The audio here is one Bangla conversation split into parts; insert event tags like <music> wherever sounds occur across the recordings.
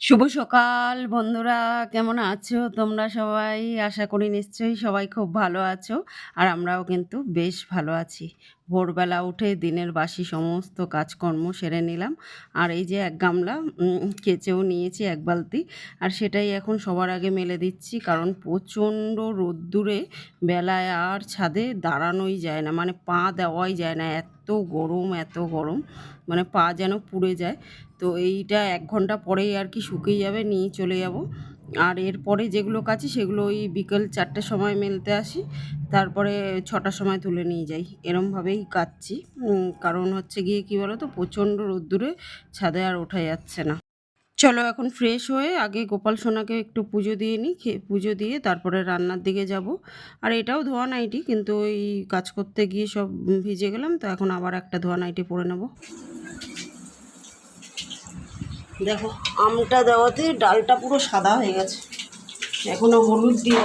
শুভ সকাল বন্ধুরা, কেমন আছো তোমরা সবাই? আশা করি নিশ্চয়ই সবাই খুব ভালো আছো আর আমরাও কিন্তু বেশ ভালো আছি। ভোরবেলা উঠে দিনের বাসি সমস্ত কাজকর্ম সেরে নিলাম। আর এই যে এক গামলা কেচেও নিয়েছি এক বালতি। আর সেটাই এখন সবার আগে মেলে দিচ্ছি কারণ প্রচণ্ড রোদ্দুরে বেলায় আর ছাদে দাঁড়ানোই যায় না। মানে পা দেওয়াই যায় না। এত গরম এত গরম। মানে পা যেন পুড়ে যায়। তো এইটা এক ঘণ্টা পরেই আর কি শুকিয়ে যাবে, নিয়ে চলে যাব। আর এরপরে যেগুলো কাছি সেগুলো ওই বিকেল চারটের সময় মেলতে আসি, তারপরে ছটার সময় তুলে নিয়ে যাই। এরমভাবেই কাচ্ছি কারণ হচ্ছে গিয়ে কী বলো তো প্রচণ্ড রোদ্দুরে ছাদে আর ওঠা যাচ্ছে না। চলো এখন ফ্রেশ হয়ে আগে গোপাল সোনাকে একটু পুজো দিয়ে নিই পুজো দিয়ে তারপরে রান্নার দিকে যাব। আর এটাও ধোয়া নাইটি, কিন্তু ওই কাজ করতে গিয়ে সব ভিজে গেলাম, তো এখন আবার একটা ধোয়া নাইটি পরে নেব। দেখো, আমটা দেওয়াতে ডালটা পুরো সাদা হয়ে গেছে। এখনও হলুদ দিয়ে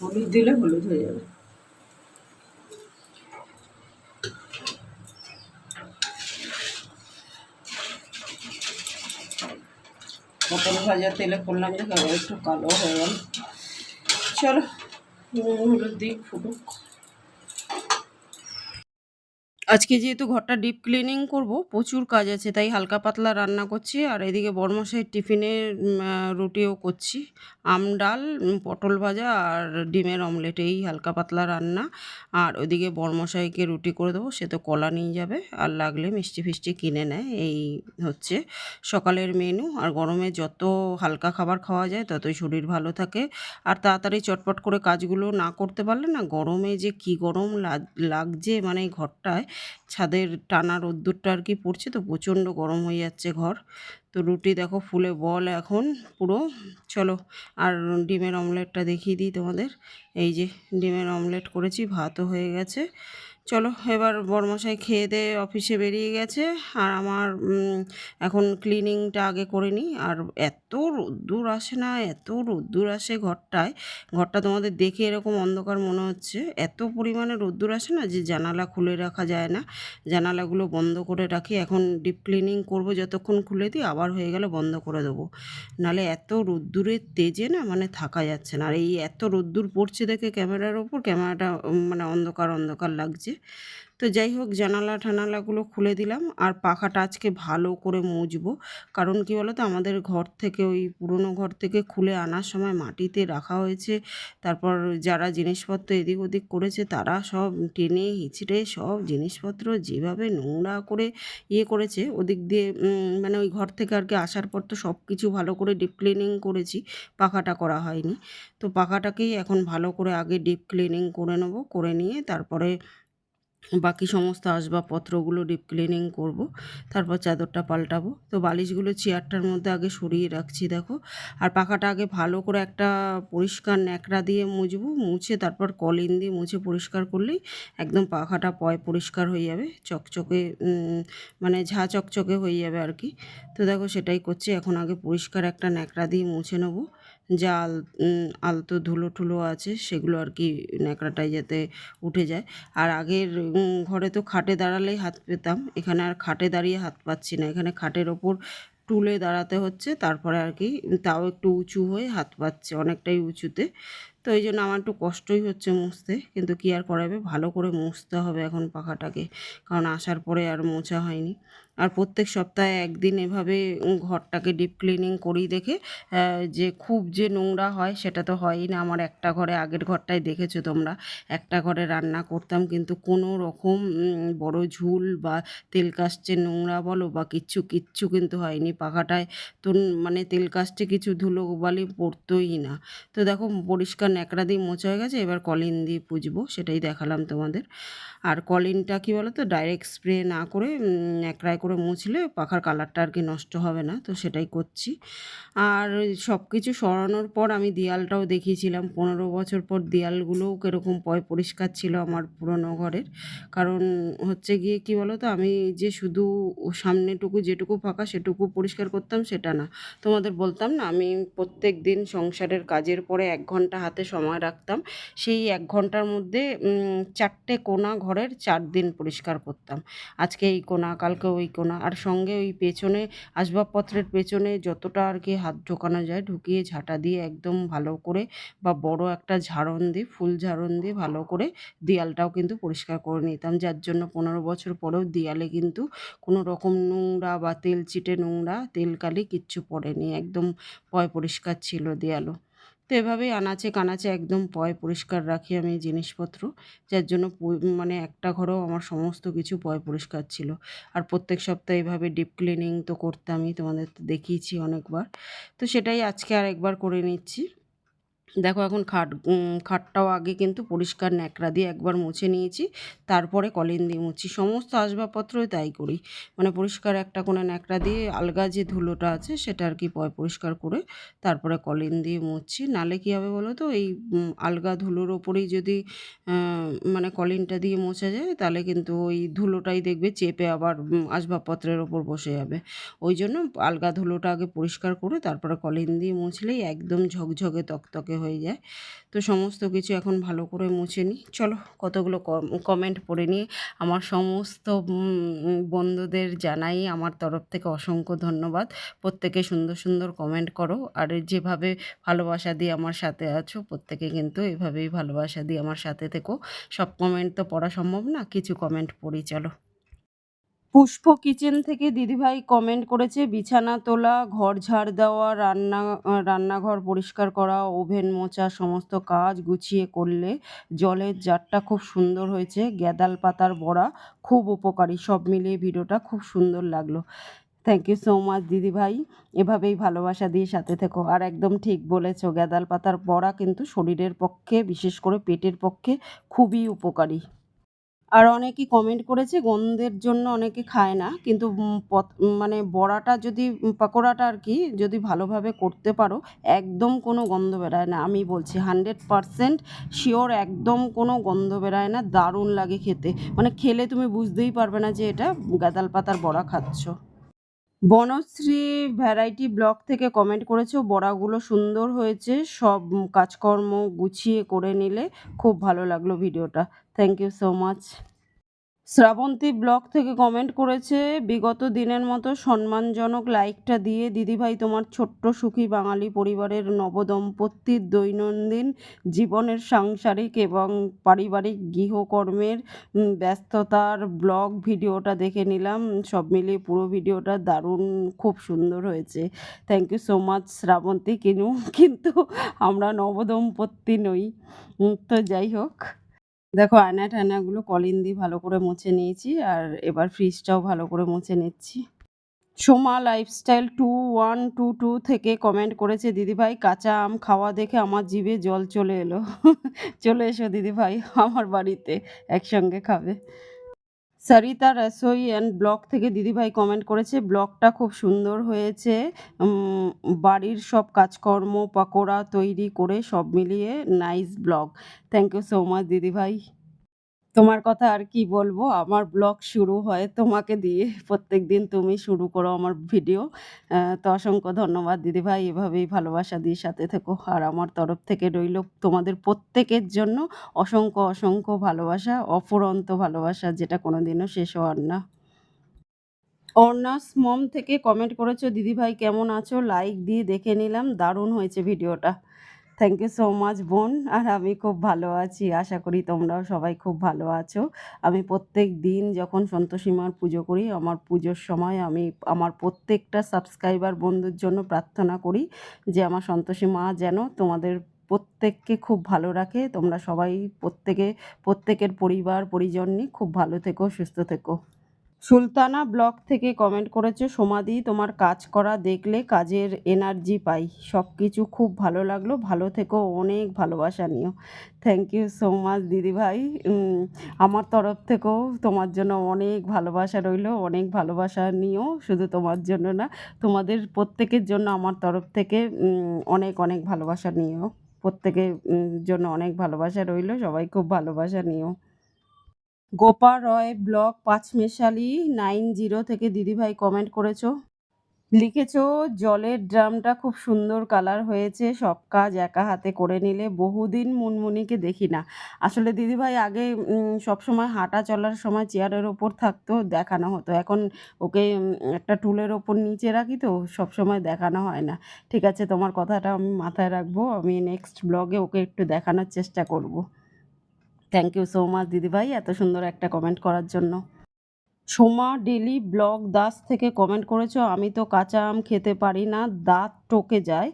হলুদ দিলে হলুদ হয়ে যাবে। পটল ভাজা, তেলে করলাম আবার একটু কালো হয়ে গেল। চলো হলুদ দিই ফুটুক। আজকে যেহেতু ঘরটা ডিপ ক্লিনিং করব প্রচুর কাজ আছে তাই হালকা পাতলা রান্না করছি। আর এদিকে টিফিনের উম, রুটিও করছি। আম ডাল পটল ভাজা আর ডিমের অমলেট এই হালকা পাতলা রান্না। আর ওদিকে বড়মশাইকে রুটি করে দেবো সে তো কলা নিয়ে যাবে। আর লাগলে মিষ্টি ফিষ্টি কিনে নেয় এই হচ্ছে সকালের মেনু আর গরমে যত হালকা খাবার খাওয়া যায় ততই শরীর ভালো থাকে। আর তাড়াতাড়ি চটপট করে কাজগুলো না করতে পারলে না গরমে যে কি গরম লাগ- লাগছে মানে ঘরটায় ছাদের টানা রোদ্দুরটা আর কি পড়ছে তো প্রচণ্ড গরম হয়ে যাচ্ছে ঘর। তো রুটি দেখো ফুলে বল এখন পুরো। চলো আর ডিমের অমলেটটা দেখিয়ে দিই তোমাদের। এই যে ডিমের অমলেট করেছি, ভাতও হয়ে গেছে। চলো এবার বড়মশাই খেয়ে দিয়ে অফিসে বেরিয়ে গেছে। আর আমার এখন ক্লিনিংটা আগে করে নিই। আর এত রোদ্দুর আসে না, এত রোদ্দুর আসে ঘরটায়। ঘরটা তোমাদের দেখে এরকম অন্ধকার মনে হচ্ছে। এত পরিমাণে রোদ্দুর আসে না যে জানালা খুলে রাখা যায় না। জানালাগুলো বন্ধ করে রাখি। এখন ডিপ ক্লিনিং করব, যতক্ষণ খুলে দিই আবার হয়ে গেলে বন্ধ করে দেবো। নালে এত রোদ্দুরের তেজে না মানে থাকা যাচ্ছে না। আর এই এত রোদ্দুর পড়ছে দেখে ক্যামেরার ওপর, ক্যামেরাটা মানে অন্ধকার অন্ধকার লাগছে। তো যাই হোক, জানালা ঠানালাগুলো খুলে দিলাম। আর পাখাটা আজকে ভালো করে মুছবো। কারণ কি বলো তো আমাদের ঘর থেকে, ওই পুরনো ঘর থেকে খুলে আনার সময় মাটিতে রাখা হয়েছে। তারপর যারা জিনিসপত্র এদিক ওদিক করেছে, তারা সব টেনে, হিচড়ে সব জিনিসপত্র যেভাবে নোংরা করে ইয়ে করেছে, ওদিক দিয়ে মানে ওই ঘর থেকে আর কি আসার পর তো সব কিছু ভালো করে ডিপ ক্লিনিং করেছি। পাখাটা করা হয়নি। তো পাখাটাকেই এখন ভালো করে আগে ডিপ ক্লিনিং করে নেব, করে নিয়ে তারপরে বাকি সমস্ত আসবাবপত্রগুলো ডিপ ক্লিনিং করব, তারপর চাদরটা পাল্টাবো। তো বালিশগুলো চেয়ারটার মধ্যে আগে সরিয়ে রাখছি, দেখো। আর পাখাটা আগে ভালো করে একটা পরিষ্কার ন্যাকড়া দিয়ে মুছবো, মুছে তারপর কলিন দিয়ে মুছে পরিষ্কার করলেই একদম পাখাটা পয় পরিষ্কার হয়ে যাবে, চকচকে মানে ঝা চকচকে হয়ে যাবে আর কি। তো দেখো সেটাই করছি, এখন আগে পরিষ্কার একটা ন্যাকড়া দিয়ে মুছে নেব। যা আলতো ধুলো ঠুলো আছে, সেগুলো আর কি ন্যাকড়াটায় যাতে উঠে যায়। আর আগের ঘরে তো খাটে দাঁড়ালেই হাত পেতাম, এখানে আর খাটে দাঁড়িয়ে হাত পাচ্ছি না। এখানে খাটের ওপর টুলে দাঁড়াতে হচ্ছে, তারপরে আর কি তাও একটু উঁচু হয়ে হাত পাচ্ছে অনেকটাই উঁচুতে। তো এই জন্য আমার একটু কষ্টই হচ্ছে মুছতে, কিন্তু কি আর করাবে ভালো করে মুছতে হবে এখন পাখাটাকে, কারণ আসার পরে আর মোছা হয়নি। আর প্রত্যেক সপ্তাহে একদিন এভাবে ঘরটাকে ডিপ ক্লিনিং করি দেখে যে খুব যে নোংরা হয় সেটা তো হয়ই না। আমার একটা ঘরে আগের ঘরটায় দেখেছ তোমরা। একটা ঘরে রান্না করতাম কিন্তু কোনো রকম বড় ঝুল বা তেল কাস্টে নোংরা বলো বা কিচ্ছু কিচ্ছু কিন্তু হয়নি। পাখাটায় তো মানে তেল কাস্টে কিছু ধুলো বালি পড়তোই না। তো দেখো, পরিষ্কার ন্যাকড়া দিয়ে মোচা হয়ে গেছে, এবার কলিন দিয়ে পুজবো, সেটাই দেখালাম তোমাদের। আর কলিনটা কি বলো তো ডাইরেক্ট স্প্রে না করে ন্যাকড়ায় করে মুছলে পাখার কালারটা আর কি নষ্ট হবে না, তো সেটাই করছি। আর সব কিছু সরানোর পর আমি দেয়ালটাও দেখিয়েছিলাম, পনেরো বছর পর দেয়ালগুলোও কীরকম পয় পরিষ্কার ছিল আমার পুরনো ঘরের। কারণ হচ্ছে গিয়ে কি বলো তো আমি যে শুধু সামনেটুকু যেটুকু ফাঁকা সেটুকু পরিষ্কার করতাম সেটা না। তোমাদের বলতাম না, আমি প্রত্যেক দিন সংসারের কাজের পরে এক ঘণ্টা হাতে সময় রাখতাম। সেই এক ঘণ্টার মধ্যে চারটে কোনা কোণা ঘরের চার দিন পরিষ্কার করতাম। আজকে এই কোণা কালকে ওই কোণা আর সঙ্গে ওই পেছনে আসবাবপত্রের পেছনে যতটা আর কি হাত ঢোকানো যায়, ঢুকিয়ে ঝাঁটা দিয়ে একদম ভালো করে বা বড় একটা ঝাড়ন দিয়ে, ফুল ঝাড়ন দিয়ে ভালো করে দেয়ালটাও কিন্তু পরিষ্কার করে নিতাম। যার জন্য পনেরো বছর পরেও দেয়ালে কিন্তু কোনো রকম নোংরা বা তেল চিটে নোংরা তেলকালি কিচ্ছু পড়েনি। একদম পয় পরিষ্কার ছিল দেয়ালও। তো এভাবেই আনাচে কানাচে একদম পয় পরিষ্কার রাখি আমি জিনিসপত্র। যার জন্য মানে একটা ঘরেও আমার সমস্ত কিছু পয় পরিষ্কার ছিল। আর প্রত্যেক সপ্তাহে এভাবে ডিপ ক্লিনিং তো করতামই, তোমাদের তো দেখিয়েছি অনেকবার। তো সেটাই আজকে আর একবার করে নিচ্ছি। দেখো এখন খাট খাটটাও আগে কিন্তু পরিষ্কার ন্যাকড়া দিয়ে একবার মুছে নিয়েছি, তারপরে কলিন দিয়ে মুছি। সমস্ত আসবাবপত্রই তাই করি। মানে পরিষ্কার একটা কোনো ন্যাকড়া দিয়ে আলগা যে ধুলোটা আছে সেটা আর কি পয়, পরিষ্কার করে তারপরে কলিন দিয়ে মুছছি নালে কী হবে বলো তো? এই আলগা ধুলোর ওপরেই যদি মানে কলিনটা দিয়ে মোছা যায় তাহলে কিন্তু ওই ধুলোটাই দেখবে চেপে আবার আসবাবপত্রের ওপর বসে যাবে। ওই জন্য আলগা ধুলোটা আগে পরিষ্কার করে তারপরে কলিন দিয়ে মুছলেই একদম ঝকঝকে তকতকে হয়ে যায়। তো সমস্ত কিছু এখন ভালো করে মুছে নিই। চলো কতগুলো কমেন্ট পড়ে নিয়ে আমার সমস্ত বন্ধুদের জানাই। আমার তরফ থেকে অসংখ্য ধন্যবাদ। প্রত্যেকে সুন্দর সুন্দর কমেন্ট করো। আর যেভাবে ভালোবাসা দিয়ে আমার সাথে আছো, প্রত্যেকে কিন্তু এভাবেই ভালোবাসা দিয়ে আমার সাথে থেকো। সব কমেন্ট তো পড়া সম্ভব না, কিছু কমেন্ট পড়ি, চলো। পুষ্প কিচেন থেকে দিদিভাই কমেন্ট করেছে, বিছানা তোলা, ঘর ঝাড় দেওয়া, রান্না রান্নাঘর পরিষ্কার করা, ওভেন মোচা সমস্ত কাজ গুছিয়ে করলে জলের জারটা খুব সুন্দর হয়েছে, গ্যাদাল পাতার বড়া খুব উপকারী, সব মিলিয়ে ভিডিওটা খুব সুন্দর লাগল। থ্যাংক ইউ সো মাচ দিদিভাই, এভাবেই ভালোবাসা দিয়ে সাথে থেকো। আর একদম ঠিক বলেছ, গ্যাদাল পাতার বড়া কিন্তু শরীরের পক্ষে, বিশেষ করে পেটের পক্ষে খুবই উপকারী। আর অনেকেই কমেন্ট করেছে গন্ধের জন্য অনেকে খায় না, কিন্তু মানে বড়াটা যদি, পাকোড়াটা আর কি যদি ভালোভাবে করতে পারো, একদম কোনো গন্ধ বেরায় না। আমি বলছি হান্ড্রেড পারসেন্ট শিওর একদম কোনো গন্ধ বেরায় না, দারুণ লাগে খেতে। মানে খেলে তুমি বুঝতেই পারবে না যে এটা গাদাল পাতার বড়া খাচ্ছ। বনশ্রী ভ্যারাইটি ব্লগ থেকে কমেন্ট করেছ, বড়াগুলো সুন্দর হয়েছে, সব কাজকর্ম গুছিয়ে করে নিলে খুব ভালো লাগল ভিডিওটা thank you so much Shrabanti vlog থেকে কমেন্ট করেছে, বিগত দিনের মতো সম্মানজনক লাইকটা দিয়ে দিদিভাই তোমার ছোট্ট সুখী বাঙালি পরিবারের নবদম্পতির দৈনন্দিন জীবনের সাংসারিক এবং পারিবারিক গৃহকর্মের ব্যস্ততার ব্লগ ভিডিওটা দেখে নিলাম। সব মিলিয়ে পুরো ভিডিওটা দারুণ, খুব সুন্দর হয়েছে। Thank you so much Shrabanti কিনু। কিন্তু আমরা নবদম্পতি নই। তো যাই হোক। দেখো আয়না টায়নাগুলো কলিন দিয়ে ভালো করে মুছে নিয়েছি আর এবার ফ্রিজটাও ভালো করে মুছে নিচ্ছি। Soma lifestyle two one two two থেকে কমেন্ট করেছে দিদিভাই কাঁচা আম খাওয়া দেখে আমার জিভে জল চলে এলো। <laughs> চলে এসো দিদিভাই আমার বাড়িতে একসঙ্গে খাবে। সরিতা রসোই অ্যান্ড ব্লগ থেকে দিদিভাই কমেন্ট করেছে, ব্লগটা খুব সুন্দর হয়েছে। বাড়ির সব কাজকর্ম, পাকোড়া তৈরি করে সব মিলিয়ে nice vlog. Thank you so much দিদিভাই। তোমার কথা আর কি বলব? আমার ব্লগ শুরু হয় তোমাকে দিয়ে। প্রত্যেক দিন তুমি শুরু করো আমার ভিডিও। তো অসংখ্য ধন্যবাদ দিদিভাই। এভাবেই ভালোবাসা দিয়ে সাথে থেকো। আর আমার তরফ থেকে রইল তোমাদের প্রত্যেকের জন্য অসংখ্য অসংখ্য ভালোবাসা, অফুরন্ত ভালোবাসা, যেটা কোনোদিনও শেষ হওয়ার না। অর্ণাস মম থেকে কমেন্ট করেছ, দিদিভাই কেমন আছো? লাইক দিয়ে দেখে নিলাম। দারুণ হয়েছে ভিডিওটা থ্যাংক ইউ সো মাচ বোন। আর আমি খুব ভালো আছি। আশা করি তোমরাও সবাই খুব ভালো আছো। আমি প্রত্যেক দিন যখন সন্তোষী মার পুজো করি, আমার পুজোর সময় আমি আমার প্রত্যেকটা সাবস্ক্রাইবার বন্ধুর জন্য প্রার্থনা করি যে আমার সন্তোষী মা যেন তোমাদের প্রত্যেককে খুব ভালো রাখে। তোমরা সবাই প্রত্যেকে, প্রত্যেকের পরিবার, পরিজন নিয়ে খুব ভালো থেকো, সুস্থ থেকো। সুলতানা ব্লগ থেকে কমেন্ট করেছে সমাধি তোমার কাজ করা দেখলে কাজের এনার্জি পাই। সব কিছু খুব ভালো লাগল। ভালো থেকো, অনেক ভালোবাসা নিও। থ্যাংক ইউ সো মাচ দিদিভাই। আমার তরফ থেকেও তোমার জন্য অনেক ভালোবাসা রইল, অনেক ভালোবাসা নিও। শুধু তোমার জন্য না, তোমাদের প্রত্যেকের জন্য আমার তরফ থেকে অনেক অনেক ভালোবাসা নিও। প্রত্যেকের জন্য অনেক ভালোবাসা রইল, সবাই খুব ভালোবাসা নিও। Gopa Roy vlog Panchmeshali nine zero থেকে দিদিভাই কমেন্ট করেছ। লিখেছো জলের ড্রামটা খুব সুন্দর কালার হয়েছে সব কাজ একা হাতে করে নিলে বহুদিন মুনমুনিকে দেখি না। আসলে দিদিভাই আগে উম, সবসময় হাঁটা চলার সময় চেয়ারের ওপর থাকতো দেখানো হতো। এখন ওকে একটা টুলের ওপর নিচে রাখি তো সবসময় দেখানো হয় না। ঠিক আছে তোমার কথাটা আমি মাথায় রাখব আমি নেক্সট ব্লগে ওকে একটু দেখানোর চেষ্টা করব। থ্যাংক ইউ সো মাচ দিদিভাই এত সুন্দর একটা কমেন্ট করার জন্য। সোমা ডেলি ব্লগ দাস থেকে কমেন্ট করেছ, আমি তো কাঁচা আম খেতে পারি না, দাঁত টকে যায়।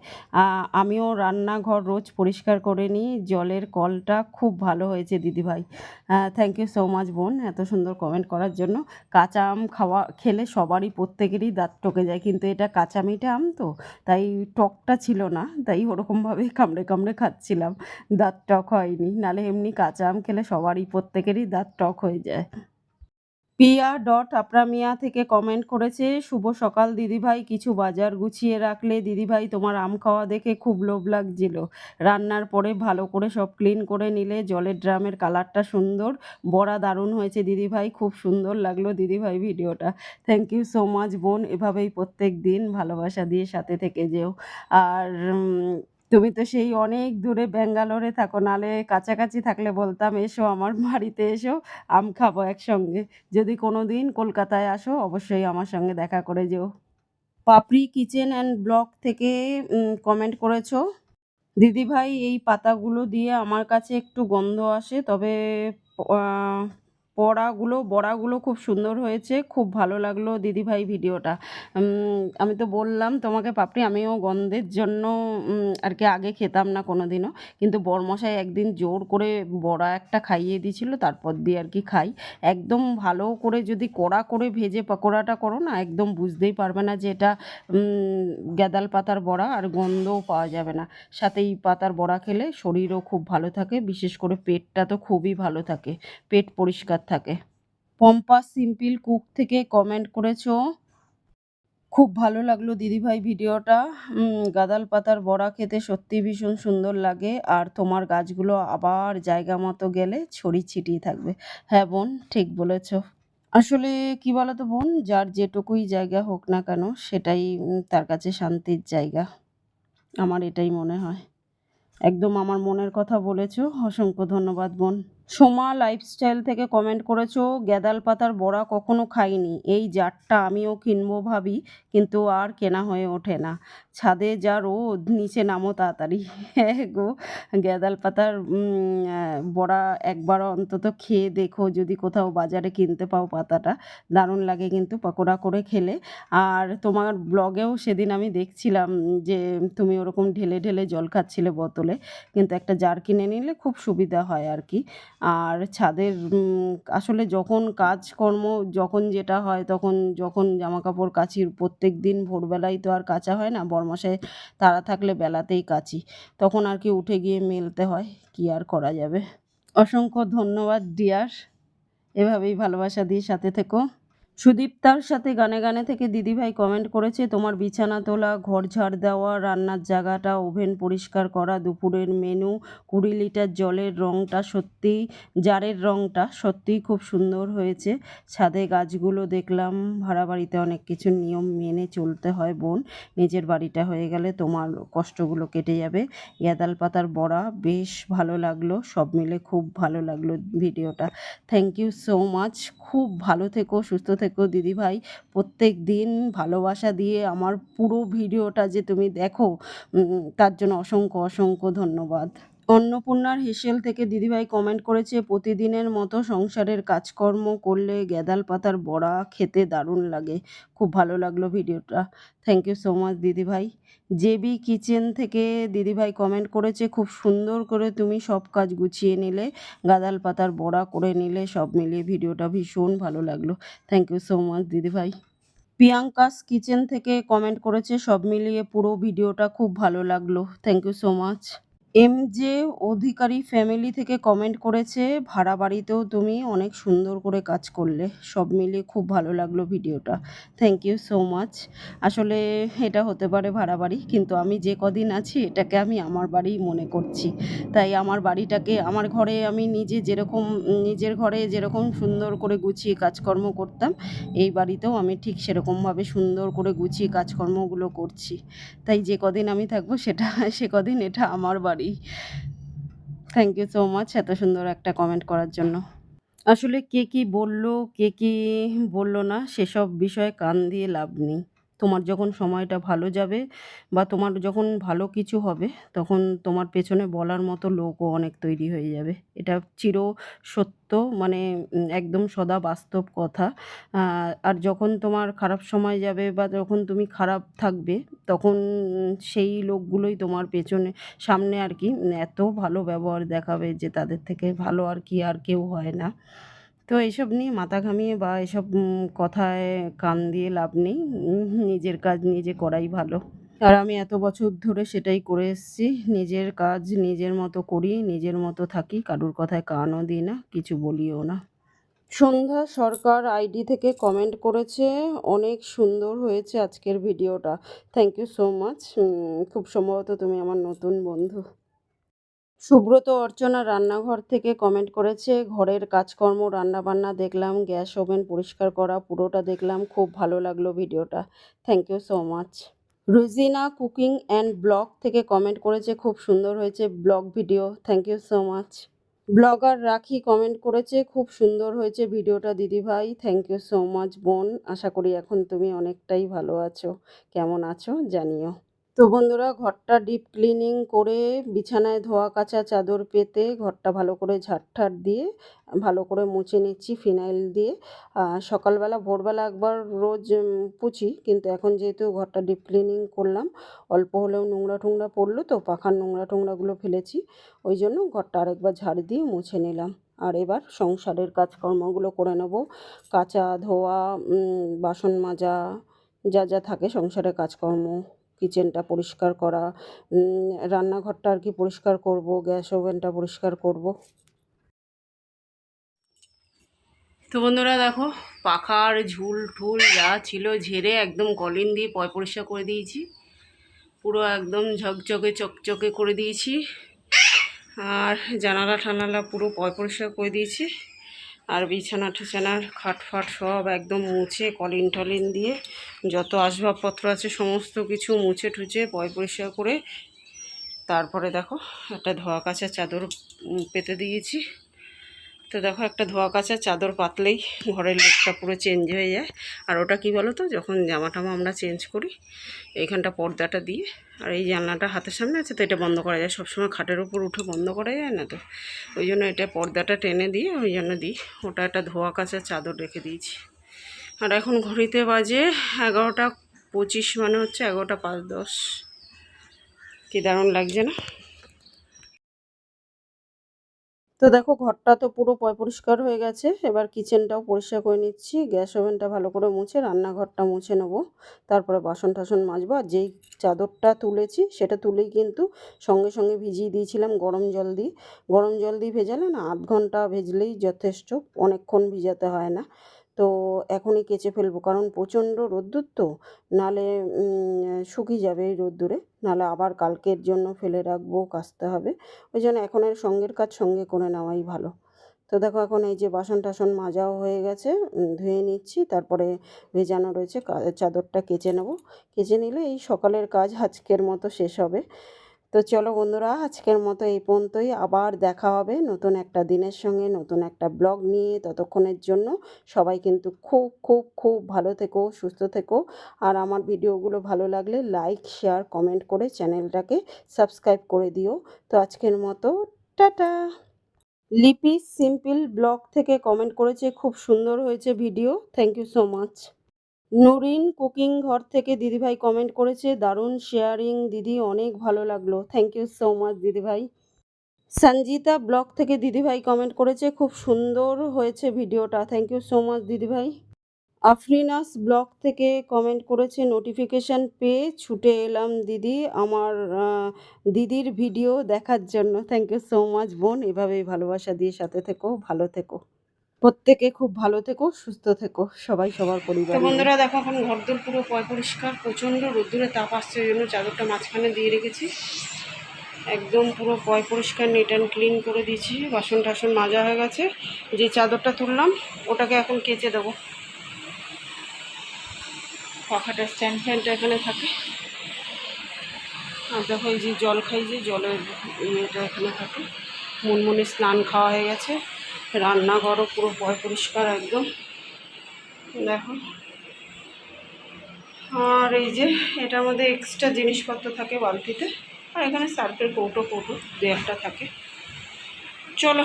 আমিও রান্নাঘর রোজ পরিষ্কার করে নিই, জলের কলটা খুব ভালো হয়েছে দিদিভাই। থ্যাংক ইউ সো মাচ বোন, এত সুন্দর কমেন্ট করার জন্য। কাঁচা আম খাওয়া, খেলে সবারই, প্রত্যেকেরই দাঁত টকে যায়, কিন্তু এটা কাঁচা মিঠে আম তো, তাই টকটা ছিল না, তাই ওরকমভাবে কামড়ে কামড়ে খাচ্ছিলাম, দাঁত টক হয়নি, নালে এমনি কাঁচা আম খেলে সবারই, প্রত্যেকেরই দাঁত টক হয়ে যায়। পিয়া ডট আপরামিয়া থেকে কমেন্ট করেছে, শুভ সকাল দিদিভাই, কিছু বাজার গুছিয়ে রাখলে দিদিভাই তোমার আম খাওয়া দেখে খুব লোভ লাগছিল। রান্নার পরে ভালো করে সব ক্লিন করে নিলে জলের ড্রামের কালারটা সুন্দর। বড়া দারুণ হয়েছে দিদিভাই, খুব সুন্দর লাগল দিদিভাই ভিডিওটা। থ্যাংক ইউ সো মাচ বোন, এভাবেই প্রত্যেক দিন ভালোবাসা দিয়ে সাথে থেকে যেও। আর তুমি তো সেই অনেক দূরে ব্যাঙ্গালোরে থাকো, নালে কাছাকাছি থাকলে বলতাম, এসো আমার বাড়িতে এসো, আম খাব একসঙ্গে। যদি কোনো দিন কলকাতায় আসো, অবশ্যই আমার সঙ্গে দেখা করে যেও। পাপড়ি কিচেন অ্যান্ড ব্লগ থেকে কমেন্ট করেছ? দিদিভাই, এই পাতাগুলো দিয়ে আমার কাছে একটু গন্ধ আসে, তবে পড়াগুলো বড়াগুলো খুব সুন্দর হয়েছে, খুব ভালো লাগল দিদিভাই ভিডিওটা। আমি তো বললাম তোমাকে, পাপড়ি আমিও গন্ধের জন্য আর কি আগে খেতাম না কোনো দিনও কিন্তু বরমশাই একদিন জোর করে বড়া একটা খাইয়ে দিয়েছিল, তারপর দিয়ে আর কি খাই। একদম ভালো করে যদি কড়া করে ভেজে পকোড়াটা করো না, একদম বুঝতেই পারবে না যে এটা গ্যাদাল পাতার বড়া আর গন্ধও পাওয়া যাবে না। সাথে এই পাতার বড়া খেলে শরীরও খুব ভালো থাকে, বিশেষ করে পেটটা তো খুবই ভালো থাকে, পেট পরিষ্কার পম্পা সিম্পল কুক থেকে কমেন্ট করেছ। খুব ভালো লাগল দিদিভাই ভিডিওটা। গাদাল পাতার বড়া খেতে সত্যি ভীষণ সুন্দর লাগে। আর তোমার গাছগুলো আবার জায়গা মতো গেলে ছড়িয়ে ছিটিয়ে থাকবে। হ্যাঁ বোন, ঠিক বলেছ। আসলে কি বলতো বোন, যার যেটুকুই জায়গা হোক না কেন, সেটাই তার কাছে শান্তির জায়গা। আমার এটাই মনে হয়। একদম আমার মনের কথা বলেছ। অসংখ্য ধন্যবাদ বোন। সোমা লাইফস্টাইল থেকে কমেন্ট করেছ, গ্যাদাল পাতার বড়া কখনো খাইনি, এই জারটা আমিও কিনবো ভাবি, কিন্তু আর কেনা হয়ে ওঠে না। ছাদে যা রোদ, নিচে নামো তাড়াতাড়ি। হ্যাঁ গো, গ্যাদাল পাতার বড়া একবার অন্তত খেয়ে দেখো, যদি কোথাও বাজারে কিনতে পাও পাতাটা, দারুণ লাগে কিন্তু পকোড়া করে খেলে। আর তোমার ব্লগেও সেদিন আমি দেখছিলাম যে তুমি ওরকম ঢেলে ঢেলে জল খাচ্ছিলে বোতলে, কিন্তু একটা জার কিনে নিলে খুব সুবিধা হয় আর কি। আর ছাদের আসলে যখন কাজকর্ম, যখন যেটা হয় তখন, যখন জামা কাপড় কাচি, প্রত্যেক দিন ভোরবেলায় তো আর কাচা হয় না বরমশাই তারা থাকলে বেলাতেই কাচি। তখন আর কি উঠে গিয়ে মেলতে হয়, কি আর করা যাবে। অসংখ্য ধন্যবাদ ডিয়ার। এভাবেই ভালোবাসা দিয়ে সাথে থেকো। সুদীপ্তার সাথে গানে গানে থেকে দিদিভাই কমেন্ট করেছে, তোমার বিছানা তোলা, ঘর ঝাড় দেওয়া, রান্নার জায়গাটা ওভেন পরিষ্কার করা, দুপুরের মেনু কুড়ি লিটার জলের রঙটা সত্যি জারের রঙটা সত্যিই খুব সুন্দর হয়েছে। ছাদে গাছগুলো দেখলাম, ভাড়া বাড়িতে অনেক কিছু নিয়ম মেনে চলতে হয় বোন। নিজের বাড়িটা হয়ে গেলে তোমার কষ্টগুলো কেটে যাবে। গ্যাদাল পাতার বড়া বেশ ভালো লাগল, সব মিলে খুব ভালো লাগল ভিডিওটা। থ্যাংক ইউ সো মাচ খুব ভালো থেকো, সুস্থ থেকো। দিদিভাই, প্রত্যেক দিন ভালোবাসা দিয়ে আমার পুরো ভিডিওটা যে তুমি দেখো তার জন্য অসংখ্য অসংখ্য ধন্যবাদ। অন্নপূর্ণার হেসেল থেকে দিদিভাই কমেন্ট করেছে, প্রতিদিনের মতো সংসারের কাজকর্ম করলে গ্যাদাল পাতার বড়া খেতে দারুণ লাগে। খুব ভালো লাগল ভিডিওটা। থ্যাংক ইউ সো মাচ দিদিভাই। জেবি কিচেন থেকে দিদিভাই কমেন্ট করেছে, খুব সুন্দর করে তুমি সব কাজ গুছিয়ে নিলে, গাদাল পাতার বড়া করে নিলে, সব মিলিয়ে ভিডিওটা ভীষণ ভালো লাগল। থ্যাংক ইউ সো মাচ দিদিভাই। প্রিয়াঙ্কাস কিচেন থেকে কমেন্ট করেছে, সব মিলিয়ে পুরো ভিডিওটা খুব ভালো লাগল। Thank you so much M J Adhikari family থেকে কমেন্ট করেছে, ভাড়া বাড়িতেও তুমি অনেক সুন্দর করে কাজ করলে। সব মিলিয়ে খুব ভালো লাগল ভিডিওটা। থ্যাংক ইউ সো মাচ আসলে এটা হতে পারে ভাড়া বাড়ি, কিন্তু আমি যে কদিন আছি, এটাকে আমি আমার বাড়িই মনে করছি। তাই আমার বাড়িটাকে, আমার ঘরে আমি নিজে যেরকম, নিজের ঘরে যেরকম সুন্দর করে গুছিয়ে কাজকর্ম করতাম, এই বাড়িতেও আমি ঠিক সেরকমভাবে সুন্দর করে গুছিয়ে কাজকর্মগুলো করছি। তাই যে কদিন আমি থাকব, সেটা, সে কদিন এটা আমার বাড়ি। থ্যাংক ইউ সো মাচ এত সুন্দর একটা কমেন্ট করার জন্য। আসলে কে কি বলল, কে কি বলল না, সেসব বিষয়ে কান দিয়ে লাভ নেই। তোমার যখন সময়টা ভালো যাবে বা তোমার যখন ভালো কিছু হবে, তখন তোমার পেছনে বলার মতো লোকও অনেক তৈরি হয়ে যাবে। এটা চির সত্য মানে একদম সদা বাস্তব কথা। আর যখন তোমার খারাপ সময় যাবে বা যখন তুমি খারাপ থাকবে, তখন সেই লোকগুলোই তোমার পেছনে, সামনে আর কি এত ভালো ব্যবহার দেখাবে যে তাদের থেকে ভালো আর কি আর কেউ হয় না। তো এইসব নিয়ে মাথা ঘামিয়ে বা এসব কথায় কান দিয়ে লাভ নেই। নিজের কাজ নিজে করাই ভালো। আর আমি এত বছর ধরে সেটাই করে এসেছি। নিজের কাজ নিজের মতো করি, নিজের মতো থাকি। কারুর কথায় কানও দিই না, কিছু বলিও না। সন্ধ্যা সরকার আইডি থেকে কমেন্ট করেছে, অনেক সুন্দর হয়েছে আজকের ভিডিওটা। Thank you so much. খুব সম্ভবত তুমি আমার নতুন বন্ধু। সুব্রত অর্চনা রান্নাঘর থেকে কমেন্ট করেছে, ঘরের কাজকর্ম, রান্নাবান্না দেখলাম, গ্যাস ওভেন পরিষ্কার করা, পুরোটা দেখলাম, খুব ভালো লাগল ভিডিওটা। Thank you so much Rujina cooking and vlog থেকে কমেন্ট করেছে, খুব সুন্দর হয়েছে vlog video thank you so much blogger Rakhi comment করেছে, খুব সুন্দর হয়েছে ভিডিওটা দিদিভাই থ্যাংক ইউ সো মাচ বোন, আশা করি এখন তুমি অনেকটাই ভালো আছো। কেমন আছো জানিও। তো বন্ধুরা, ঘরটা ডিপ ক্লিনিং করে বিছানায় ধোয়া কাচা চাদর পেতে ঘরটা ভালো করে ঝাড়ঠাট দিয়ে, ভালো করে মুছে নিচ্ছি ফিনাইল দিয়ে। সকালবেলা, ভোরবেলা একবার রোজ পুছি, কিন্তু এখন যেহেতু ঘরটা ডিপ ক্লিনিং করলাম, অল্প হলেও নোংরা টোংরা পড়ল তো, পাখার নোংরা টোংরাগুলো ফেলেছি, ওই জন্য ঘরটা আরেকবার ঝাড় দিয়ে মুছে নিলাম। আর এবার সংসারের কাজকর্মগুলো করে নেব, কাচা ধোয়া বাসন মাজা, যা যা থাকে সংসারের কাজকর্ম। কিচেনটা পরিষ্কার করা রান্নাঘরটা আর কি পরিষ্কার করব, গ্যাস ওভেনটা পরিষ্কার করব। তো বন্ধুরা দেখো, পাখার ঝুল ঠুল যা ছিল ঝেড়ে একদম কলিন দিয়ে পয় পরিষ্কার করে দিয়েছি। পুরো একদম ঝকঝকে চকচকে করে দিয়েছি। আর জানালা টানালা পুরো পয় পরিষ্কার করে দিয়েছি। আর বিছানা টিছানার খাটফাট সব একদম মুছে কলিন টলিন দিয়ে যত আসবাবপত্র আছে সমস্ত কিছু মুছে টুছে পয় পরিষ্কার করে তারপরে দেখো একটা ধোয়া কাচা চাদর পেতে দিয়েছি। তো দেখো একটা ধোয়া কাচা, চাদর পাতলেই ঘরের লুকটা পুরো চেঞ্জ হয়ে যায়। আর ওটা কি বলো তো? যখন জামা টামা আমরা চেঞ্জ করি, এইখানটা পর্দাটা দিয়ে, আর এই জানলাটা হাতের সামনে আছে, তো এটা বন্ধ করা যায়। সবসময় খাটের উপর উঠে বন্ধ করা যায় না তো? ওই জন্য এটা পর্দাটা টেনে দিয়ে, ওই জন্য দিই। ওটা একটা ধোয়া কাচা চাদর রেখে দিয়েছি। আর এখন ঘড়িতে বাজে এগারোটা পঁচিশ মানে হচ্ছে এগারোটা পাঁচ দশ। কি দারুণ লাগছে না? তো দেখো, ঘরটা তো পুরো পরিষ্কার হয়ে গেছে। এবার কিচেনটাও পরিষ্কার করে নিচ্ছি। গ্যাস ওভেনটা ভালো করে মুছে, রান্নাঘরটা মুছে নেব। তারপরে বাসন টাসন মাজবো। আর যেই চাদরটা তুলেছি, সেটা তুলেই কিন্তু সঙ্গে সঙ্গে ভিজিয়ে দিয়েছিলাম গরম জল দিয়ে। গরম জল দিয়ে ভেজালে না, আধ ঘণ্টা ভেজলেই যথেষ্ট, অনেকক্ষণ ভিজাতে হয় না। তো এখনই কেচে ফেলব। কারণ প্রচণ্ড রোদ্দুর তো, নালে শুকিয়ে যাবে এই রোদ্দুরে। নাহলে আবার কালকের জন্য ফেলে রাখব, কাচতে হবে। ওই জন্য এখন এর সঙ্গের কাজ সঙ্গে করে নেওয়াই ভালো। তো দেখো এখন এই যে বাসন টাসন মাজাও হয়ে গেছে ধুয়ে নিচ্ছি। তারপরে ভেজানো রয়েছে চাদরটা কেচে নেব। কেচে নিলে এই সকালের কাজ আজকের মতো শেষ হবে। তো চলো বন্ধুরা, আজকের মতো এই পর্যন্তই। আবার দেখা হবে নতুন একটা দিনের সঙ্গে, নতুন একটা ব্লগ নিয়ে ততক্ষণের জন্য। সবাই কিন্তু খুব খুব খুব ভালো থেকো, সুস্থ থেকো। আর আমার ভিডিওগুলো ভালো লাগলে লাইক, শেয়ার, কমেন্ট করে চ্যানেলটাকে সাবস্ক্রাইব করে দিও। তো আজকের মতো, টাটা! লিপি সিম্পল ব্লগ থেকে কমেন্ট করেছে, খুব সুন্দর হয়েছে video. Thank you so much. Nurin cooking ঘর থেকে দিদিভাই কমেন্ট করেছে, দারুণ শেয়ারিং দিদি অনেক ভালো লাগল। থ্যাংক ইউ সো মাচ দিদিভাই। সঞ্জিতা ব্লগ থেকে দিদিভাই কমেন্ট করেছে, খুব সুন্দর হয়েছে ভিডিওটা। থ্যাংক ইউ সো মাচ দিদিভাই। আফরিনাস ব্লগ থেকে কমেন্ট করেছে নোটিফিকেশান পেয়ে ছুটে এলাম দিদি, আমার দিদির ভিডিও দেখার জন্য। থ্যাংক ইউ সো মাচ বোন। এভাবেই ভালোবাসা দিয়ে সাথে থেকো, ভালো থেকো। প্রত্যেকে খুব ভালো থেকো, সুস্থ থেকো, সবাই সবার পরিবার। বন্ধুরা দেখো, এখন ঘরদোর পুরো পয় পরিষ্কার, প্রচণ্ড রোদ্দুরে তাপ আসছে জন্য চাদরটা মাঝখানে দিয়ে রেখেছি। একদম পুরো পয় পরিষ্কার নিট অ্যান্ড ক্লিন করে দিয়েছি, বাসন টাসন মাজা হয়ে গেছে। যে চাদরটা তুললাম, ওটাকে এখন কেচে দেবো। পাখাটা স্ট্যান্ড ফ্যানটা এখানে থাকে। আর দেখো এই যে জল খাই যে, জলের ইয়েটা এখানে থাকে। মনমনে স্নান খাওয়া হয়ে গেছে। রান্নাঘরও পুরো পয় পরিষ্কার একদম। দেখো। আর এই যে এটার মধ্যে এক্সট্রা জিনিসপত্র থাকে বালতিতে। আর এখানে সার্ফের কৌটো কৌটো দু একটা থাকে। চলো,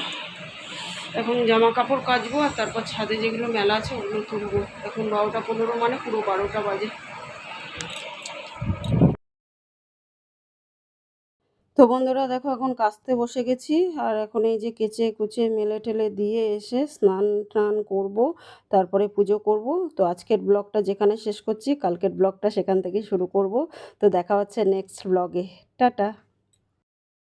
এখন জামা কাপড় কাচবো আর তারপর ছাদে যেগুলো মেলা আছে ওগুলো তুলবো। এখন বারোটা পনেরো মানে পুরো বারোটা বাজে। তো বন্ধুরা দেখো, এখন কাস্তে বসে গেছি। আর এখন এই যে কেচে কুচে মেলে টেলে দিয়ে এসে স্নান টান করব, তারপরে পুজো করব। তো আজকের ব্লগটা যেখানে শেষ করছি, কালকের ব্লগটা সেখান থেকেই শুরু করব। তো দেখা হচ্ছে নেক্সট ব্লগে টাটা।